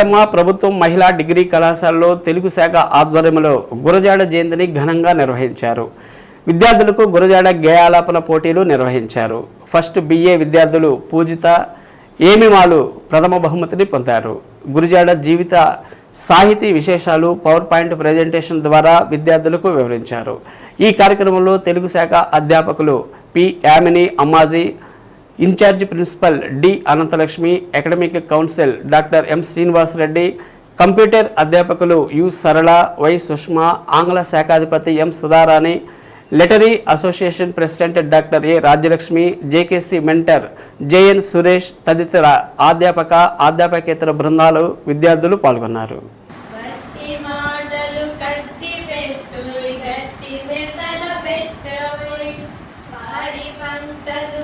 విశ్వకర్మ ప్రభుత్వం మహిళా డిగ్రీ కళాశాలలో తెలుగు శాఖ ఆధ్వర్యంలో గురజాడ జయంతిని ఘనంగా నిర్వహించారు. విద్యార్థులకు గురజాడ గేయాలాపన పోటీలు నిర్వహించారు. ఫస్ట్ బిఏ విద్యార్థులు పూజిత ఏమిమాలు ప్రథమ బహుమతిని పొందారు. గురజాడ జీవిత సాహితీ విశేషాలు పవర్ పాయింట్ ప్రజెంటేషన్ ద్వారా విద్యార్థులకు వివరించారు. ఈ కార్యక్రమంలో తెలుగు శాఖ అధ్యాపకులు P Yamini Ammaji in charge principal D Anantalakshmi academic council doctor M Srinivasreddy computer అధ్యాపకులు యు సరళ వై సుష్మా ఆంగ్ల శాఖాధిపతి M Sudharani literary association president doctor A Rajyalakshmi JKC mentor JN Suresh తదితర అధ్యాపక అధ్యాపకేతర బృందాలు విద్యార్థులు పాల్గొన్నారు. పంటలు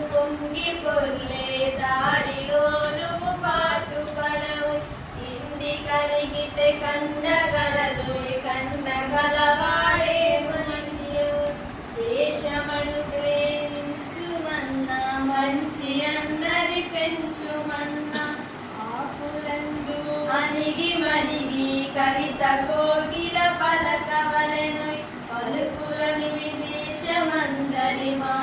కండగలదు కండగలవాడే మనిషి దేశమను ప్రేమించుమన్నా మంచి అన్నది పెంచుమన్నా. ఆకులందు అనిగి మనిగి కవిత కోకిల పలకవలెను పలుకులని విదేశమందరి మా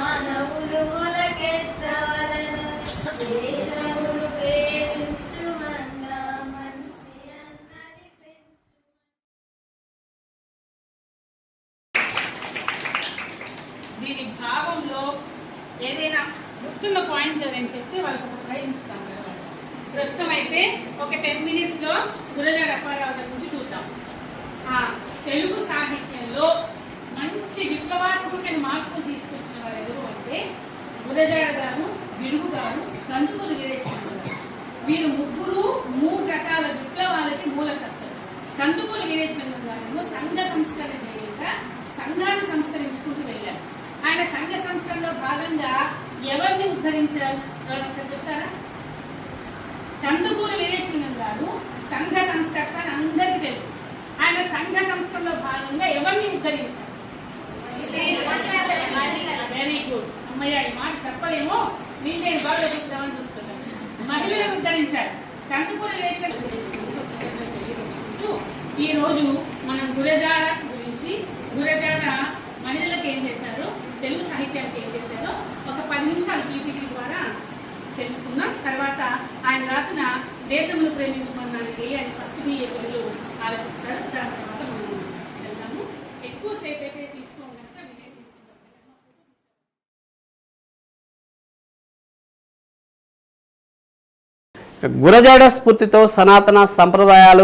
దీని భావంలో ఏదైనా గుర్తున్న పాయింట్స్ ఏదైనా చెప్తే వాళ్ళకి ఒక ప్రైజ్ ఇస్తాం కదా. వాళ్ళు. ప్రస్తుతం అయితే ఒక టెన్ మినిట్స్లో గురజాడ అప్పారావు గారి గురించి చూద్దాం. తెలుగు సాహిత్యంలో మంచి విప్లవాత్మకమైన మార్పులు తీసుకొచ్చిన వారు ఎవరు అంటే గురజాడ గారు విడుగు గారు కందుకూరు వీరేశ్వరరావు గారు. వీరు ముగ్గురు మూడు రకాల విప్లవాలకి మూలకర్తలు. కందుకూరు వీరేశ్వరరావు గారు సంఘ సంస్కరణ చేయక సంఘాన్ని సంస్కరించుకుంటూ వెళ్ళారు. సంఘ సంస్కరణలో భాగంగా ఎవరిని ఉద్ధరించారు? ఎవరు చెప్తారా? కందుకూరు వీరేశ్వరం గారు సంఘ సంస్కర్త అని అందరికీ తెలుసు. ఆయన సంఘ సంస్కరణలో భాగంగా ఎవరిని ఉద్ధరించారు? వెరీ గుడ్ అమ్మయ్య ఈ మాట చెప్పలేమో. వీళ్ళే బాగా చూద్దామని చూస్తున్నాను మహిళలను ఉద్ధరించారు. కందుకూరు వీరేశ్వరం ఈ రోజు మనం గురజాడ గురించి గురజాడ మహిళలకు ఏం చేశారో తెలుగు సాహిత్యానికి ఏం చేశారో ఒక పది నిమిషాలు పీపీటీ ద్వారా తెలుసుకుందాం తర్వాత ఆయన రాసిన దేశంలో ప్రేమించమన్నానికి ఆయన ఫస్ట్ మీ తెలుగు ఆలోచిస్తాడు దాని తర్వాత మనం వెళ్దాము. ఎక్కువసేపు అయితే తీసుకోం గురజాడ స్ఫూర్తితో సనాతన సంప్రదాయాలు